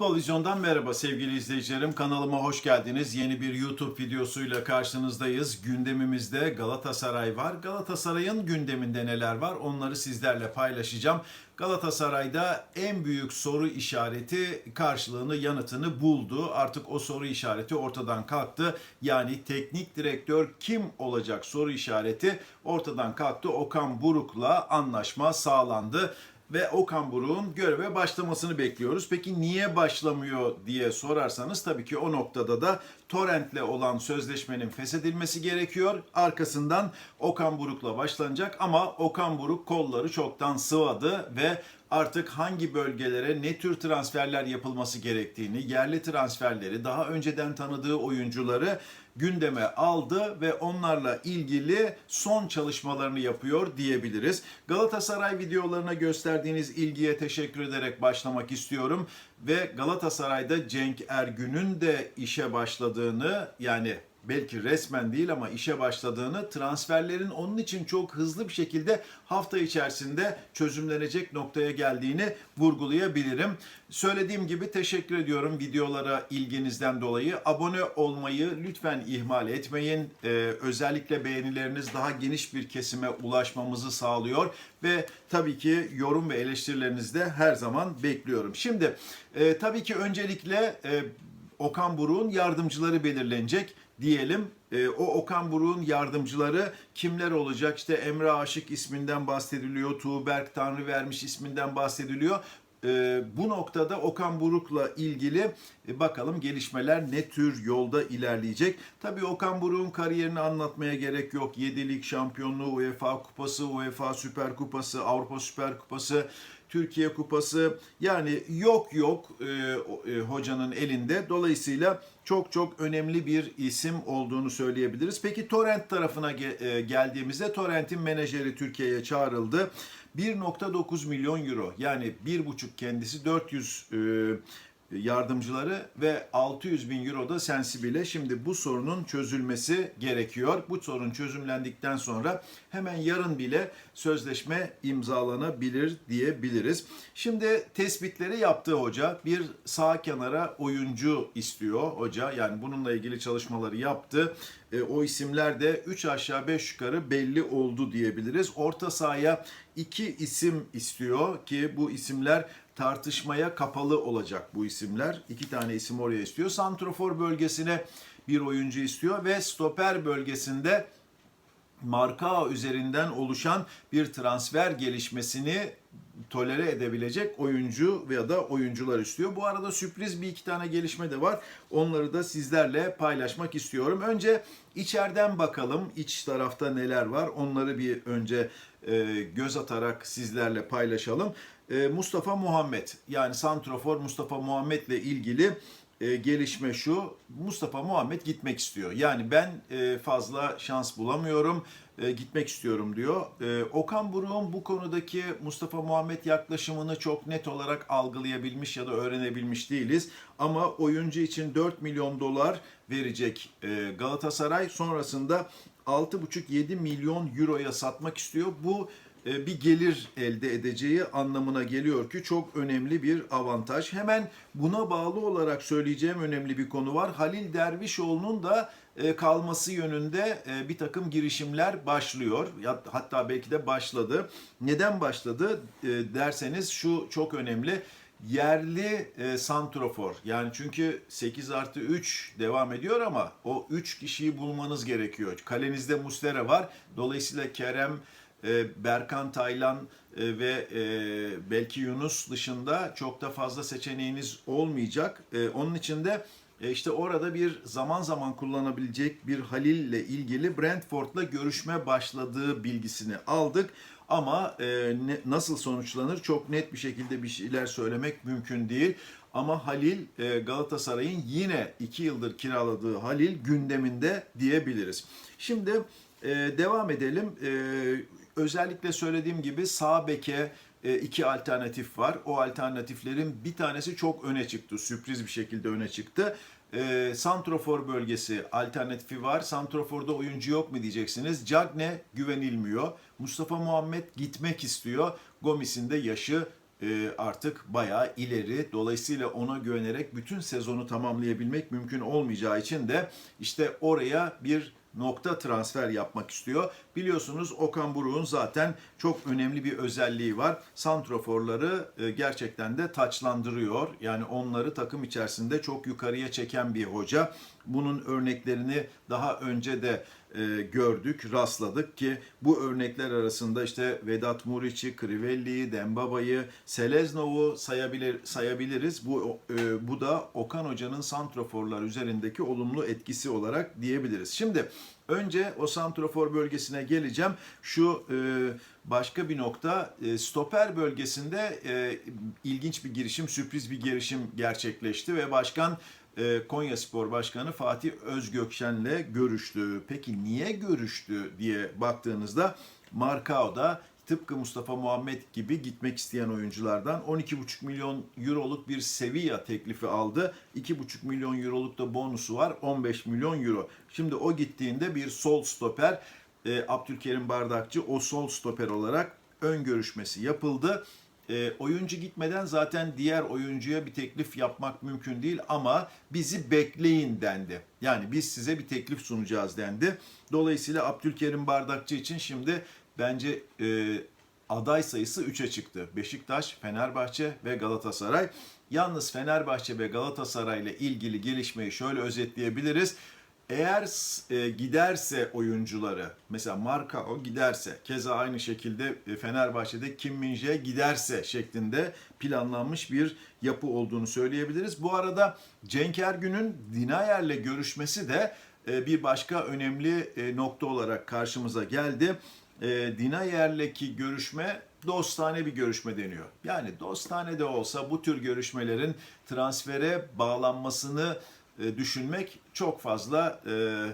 Futbol Vizyon'dan merhaba sevgili izleyicilerim. Kanalıma hoş geldiniz. Yeni bir YouTube videosuyla karşınızdayız. Gündemimizde Galatasaray var. Galatasaray'ın gündeminde neler var onları sizlerle paylaşacağım. Galatasaray'da en büyük soru işareti karşılığını, yanıtını buldu. Artık o soru işareti ortadan kalktı. Yani teknik direktör kim olacak soru işareti ortadan kalktı. Okan Buruk'la anlaşma sağlandı ve Okan Buruk'un göreve başlamasını bekliyoruz. Peki niye başlamıyor diye sorarsanız tabii ki o noktada da Torrent'le olan sözleşmenin feshedilmesi gerekiyor. Arkasından Okan Buruk'la başlanacak ama Okan Buruk kolları çoktan sıvadı ve artık hangi bölgelere ne tür transferler yapılması gerektiğini, yerli transferleri, daha önceden tanıdığı oyuncuları gündeme aldı ve onlarla ilgili son çalışmalarını yapıyor diyebiliriz. Galatasaray videolarına gösterdiğiniz ilgiye teşekkür ederek başlamak istiyorum ve Galatasaray'da Cenk Ergün'ün de işe başladığını yani belki resmen değil ama işe başladığını, transferlerin onun için çok hızlı bir şekilde hafta içerisinde çözümlenecek noktaya geldiğini vurgulayabilirim. Söylediğim gibi teşekkür ediyorum videolara ilginizden dolayı. Abone olmayı lütfen ihmal etmeyin. Ee, özellikle beğenileriniz daha geniş bir kesime ulaşmamızı sağlıyor ve tabii ki yorum ve eleştirilerinizi de her zaman bekliyorum. Şimdi e, tabii ki öncelikle e, Okan Buruk'un yardımcıları belirlenecek diyelim. E, o Okan Buruk'un yardımcıları kimler olacak? İşte Emre Aşık isminden bahsediliyor, Tuğberk Tanrıvermiş isminden bahsediliyor. E, bu noktada Okan Buruk'la ilgili e, bakalım gelişmeler ne tür yolda ilerleyecek. Tabii Okan Buruk'un kariyerini anlatmaya gerek yok. 7 lig şampiyonluğu, UEFA Kupası, UEFA Süper Kupası, Avrupa Süper Kupası, Türkiye Kupası yani yok yok e, e, hocanın elinde. Dolayısıyla çok çok önemli bir isim olduğunu söyleyebiliriz. Peki Torrent tarafına ge- e, geldiğimizde Torrent'in menajeri Türkiye'ye çağrıldı. 1.9 milyon euro yani 1.5 kendisi 400 e, yardımcıları ve 600 bin euro da Sensibile. Şimdi bu sorunun çözülmesi gerekiyor. Bu sorun çözümlendikten sonra hemen yarın bile sözleşme imzalanabilir diyebiliriz. Şimdi tespitleri yaptı hoca. Bir sağ kenara oyuncu istiyor hoca. Yani bununla ilgili çalışmaları yaptı. E, o isimler de 3 aşağı 5 yukarı belli oldu diyebiliriz. Orta sahaya iki isim istiyor ki bu isimler tartışmaya kapalı olacak bu isimler. İki tane isim oraya istiyor. Santrofor bölgesine bir oyuncu istiyor ve stoper bölgesinde marka üzerinden oluşan bir transfer gelişmesini tolere edebilecek oyuncu veya da oyuncular istiyor. Bu arada sürpriz bir iki tane gelişme de var. Onları da sizlerle paylaşmak istiyorum. Önce içeriden bakalım. İç tarafta neler var? Onları bir önce e, göz atarak sizlerle paylaşalım. E, Mustafa Muhammed yani Santrofor Mustafa Muhammed ile ilgili e, gelişme şu. Mustafa Muhammed gitmek istiyor. Yani ben e, fazla şans bulamıyorum. E, gitmek istiyorum diyor. E, Okan Buruk'un bu konudaki Mustafa Muhammed yaklaşımını çok net olarak algılayabilmiş ya da öğrenebilmiş değiliz. Ama oyuncu için 4 milyon dolar verecek e, Galatasaray. Sonrasında 6,5-7 milyon euroya satmak istiyor. Bu bir gelir elde edeceği anlamına geliyor ki çok önemli bir avantaj. Hemen buna bağlı olarak söyleyeceğim önemli bir konu var. Halil Dervişoğlu'nun da kalması yönünde e, bir takım girişimler başlıyor. Hatta belki de başladı. Neden başladı derseniz şu çok önemli yerli e, santrofor. Yani çünkü 8 artı 3 devam ediyor ama o 3 kişiyi bulmanız gerekiyor. Kalenizde Muslera var. Dolayısıyla Kerem, e, Berkan Taylan e, ve e, belki Yunus dışında çok da fazla seçeneğiniz olmayacak. E, onun için de e, işte orada bir zaman zaman kullanabilecek bir Halil ile ilgili Brentford'la görüşme başladığı bilgisini aldık. Ama e, ne, nasıl sonuçlanır çok net bir şekilde bir şeyler söylemek mümkün değil. Ama Halil e, Galatasaray'ın yine iki yıldır kiraladığı Halil gündeminde diyebiliriz. Şimdi e, devam edelim. E, özellikle söylediğim gibi sağ beke iki alternatif var. O alternatiflerin bir tanesi çok öne çıktı. Sürpriz bir şekilde öne çıktı. E, Santrofor bölgesi alternatifi var. Santrofor'da oyuncu yok mu diyeceksiniz. Cagne güvenilmiyor. Mustafa Muhammed gitmek istiyor. Gomis'in de yaşı e, artık bayağı ileri. Dolayısıyla ona güvenerek bütün sezonu tamamlayabilmek mümkün olmayacağı için de işte oraya bir nokta transfer yapmak istiyor. Biliyorsunuz Okan Buruk'un zaten çok önemli bir özelliği var. Santroforları e, gerçekten de taçlandırıyor. Yani onları takım içerisinde çok yukarıya çeken bir hoca. Bunun örneklerini daha önce de e, gördük, rastladık ki bu örnekler arasında işte Vedat Muriç'i, Crivelli'yi, Dembaba'yı, Seleznov'u sayabilir, sayabiliriz. Bu e, bu da Okan Hoca'nın santroforlar üzerindeki olumlu etkisi olarak diyebiliriz. Şimdi önce o santrofor bölgesine geleceğim. Şu e, başka bir nokta e, stoper bölgesinde e, ilginç bir girişim, sürpriz bir girişim gerçekleşti ve başkan e, Konya Spor Başkanı Fatih Özgökşen'le görüştü. Peki niye görüştü diye baktığınızda Markao'da tıpkı Mustafa Muhammed gibi gitmek isteyen oyunculardan 12,5 milyon euroluk bir Sevilla teklifi aldı. 2,5 milyon euroluk da bonusu var 15 milyon euro. Şimdi o gittiğinde bir sol stoper e, Abdülkerim Bardakçı o sol stoper olarak ön görüşmesi yapıldı. E, oyuncu gitmeden zaten diğer oyuncuya bir teklif yapmak mümkün değil ama bizi bekleyin dendi. Yani biz size bir teklif sunacağız dendi. Dolayısıyla Abdülkerim Bardakçı için şimdi bence e, aday sayısı 3'e çıktı. Beşiktaş, Fenerbahçe ve Galatasaray. Yalnız Fenerbahçe ve Galatasaray ile ilgili gelişmeyi şöyle özetleyebiliriz. Eğer e, giderse oyuncuları, mesela Marcao giderse, keza aynı şekilde e, Fenerbahçe'de Kim Min-jae giderse şeklinde planlanmış bir yapı olduğunu söyleyebiliriz. Bu arada Cenk Ergün'ün Dinayer'le görüşmesi de e, bir başka önemli e, nokta olarak karşımıza geldi. E, Dinayer'leki görüşme dostane bir görüşme deniyor. Yani dostane de olsa bu tür görüşmelerin transfere bağlanmasını e, düşünmek çok fazla e,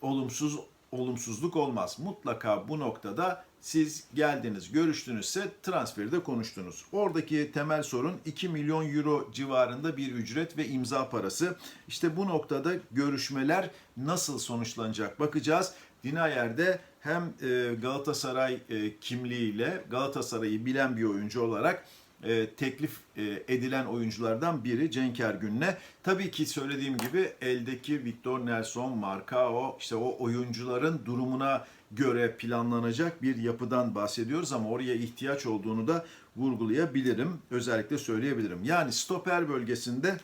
olumsuz olumsuzluk olmaz. Mutlaka bu noktada siz geldiniz, görüştünüzse transferi de konuştunuz. Oradaki temel sorun 2 milyon euro civarında bir ücret ve imza parası. İşte bu noktada görüşmeler nasıl sonuçlanacak bakacağız. Dinayer'de hem e, Galatasaray e, kimliğiyle Galatasaray'ı bilen bir oyuncu olarak e, teklif e, edilen oyunculardan biri Cenk Ergün'le. Tabii ki söylediğim gibi eldeki Victor Nelson, Marcao işte o oyuncuların durumuna göre planlanacak bir yapıdan bahsediyoruz ama oraya ihtiyaç olduğunu da vurgulayabilirim. Özellikle söyleyebilirim. Yani stoper bölgesinde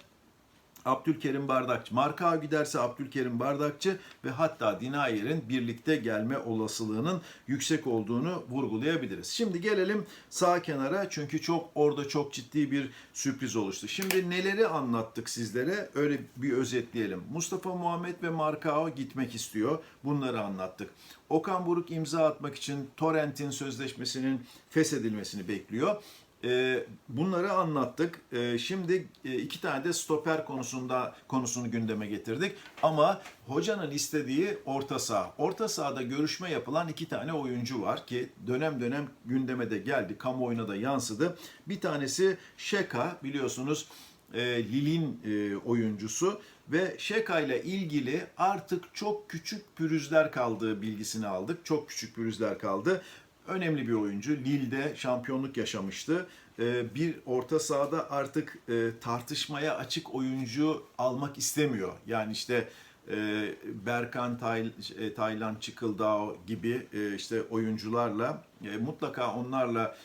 Abdülkerim Bardakçı. Marka giderse Abdülkerim Bardakçı ve hatta Dinayer'in birlikte gelme olasılığının yüksek olduğunu vurgulayabiliriz. Şimdi gelelim sağ kenara çünkü çok orada çok ciddi bir sürpriz oluştu. Şimdi neleri anlattık sizlere öyle bir özetleyelim. Mustafa Muhammed ve Markao gitmek istiyor. Bunları anlattık. Okan Buruk imza atmak için Torrent'in sözleşmesinin feshedilmesini bekliyor. E, bunları anlattık. E, şimdi e, iki tane de stoper konusunda konusunu gündeme getirdik. Ama hocanın istediği orta saha. Orta sahada görüşme yapılan iki tane oyuncu var ki dönem dönem gündeme de geldi. Kamuoyuna da yansıdı. Bir tanesi Şeka biliyorsunuz Lil'in oyuncusu ve Şeka ile ilgili artık çok küçük pürüzler kaldığı bilgisini aldık. Çok küçük pürüzler kaldı önemli bir oyuncu. Lille'de şampiyonluk yaşamıştı. Ee, bir orta sahada artık e, tartışmaya açık oyuncu almak istemiyor. Yani işte e, Berkan Tay, e, Taylan Çıkıldao gibi işte oyuncularla mutlaka onlarla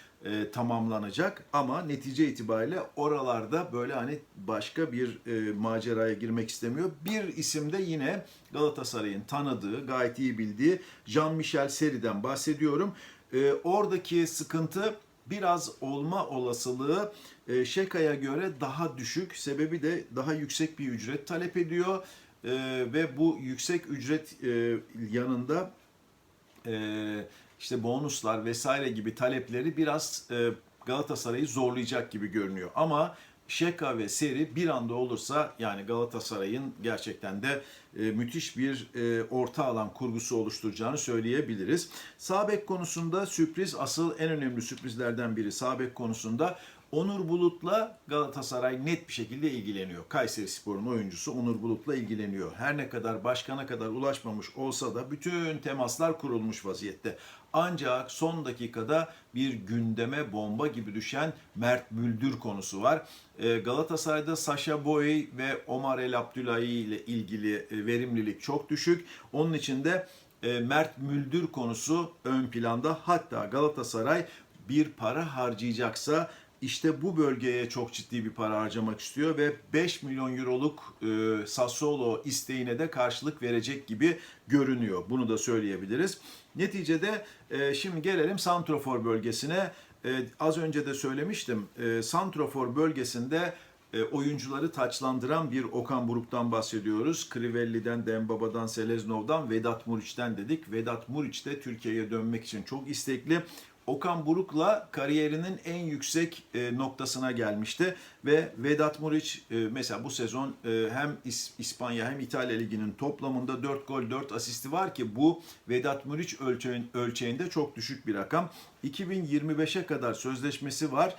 tamamlanacak ama netice itibariyle oralarda böyle hani başka bir maceraya girmek istemiyor. Bir isim de yine Galatasaray'ın tanıdığı, gayet iyi bildiği Jean-Michel Seri'den bahsediyorum e, oradaki sıkıntı biraz olma olasılığı e, Şeka'ya göre daha düşük. Sebebi de daha yüksek bir ücret talep ediyor. E, ve bu yüksek ücret e, yanında e, işte bonuslar vesaire gibi talepleri biraz e, Galatasaray'ı zorlayacak gibi görünüyor. Ama Şeka ve Seri bir anda olursa yani Galatasaray'ın gerçekten de e, müthiş bir e, orta alan kurgusu oluşturacağını söyleyebiliriz. Sabek konusunda sürpriz asıl en önemli sürprizlerden biri Sabek konusunda Onur Bulut'la Galatasaray net bir şekilde ilgileniyor. Kayseri Spor'un oyuncusu Onur Bulut'la ilgileniyor. Her ne kadar başkana kadar ulaşmamış olsa da bütün temaslar kurulmuş vaziyette. Ancak son dakikada bir gündeme bomba gibi düşen Mert Müldür konusu var. Ee, Galatasaray'da Sasha Boy ve Omar El Abdullahi ile ilgili e, verimlilik çok düşük. Onun için de e, Mert Müldür konusu ön planda. Hatta Galatasaray bir para harcayacaksa işte bu bölgeye çok ciddi bir para harcamak istiyor ve 5 milyon euroluk e, Sassuolo isteğine de karşılık verecek gibi görünüyor. Bunu da söyleyebiliriz. Neticede e, şimdi gelelim Santrofor bölgesine. E, az önce de söylemiştim. E, Santrofor bölgesinde e, oyuncuları taçlandıran bir Okan Buruk'tan bahsediyoruz. Crivelli'den, Dembaba'dan, Seleznov'dan, Vedat Muriç'ten dedik. Vedat Muriç de Türkiye'ye dönmek için çok istekli. Okan Buruk'la kariyerinin en yüksek e, noktasına gelmişti ve Vedat Muriç e, mesela bu sezon e, hem İs- İspanya hem İtalya Ligi'nin toplamında 4 gol 4 asisti var ki bu Vedat Muriç ölçeğin, ölçeğinde çok düşük bir rakam. 2025'e kadar sözleşmesi var.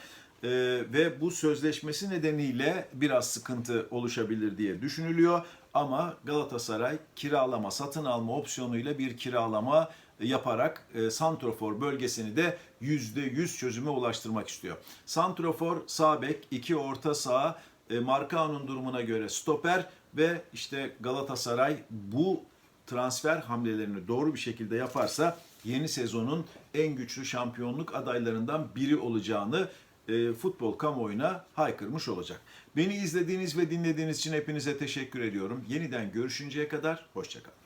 Ve bu sözleşmesi nedeniyle biraz sıkıntı oluşabilir diye düşünülüyor. Ama Galatasaray kiralama, satın alma opsiyonuyla bir kiralama yaparak e, Santrofor bölgesini de %100 çözüme ulaştırmak istiyor. Santrofor sağ bek, iki orta saha, e, Markao'nun durumuna göre stoper ve işte Galatasaray bu transfer hamlelerini doğru bir şekilde yaparsa yeni sezonun en güçlü şampiyonluk adaylarından biri olacağını e, futbol kamuoyuna haykırmış olacak. Beni izlediğiniz ve dinlediğiniz için hepinize teşekkür ediyorum. Yeniden görüşünceye kadar hoşçakalın.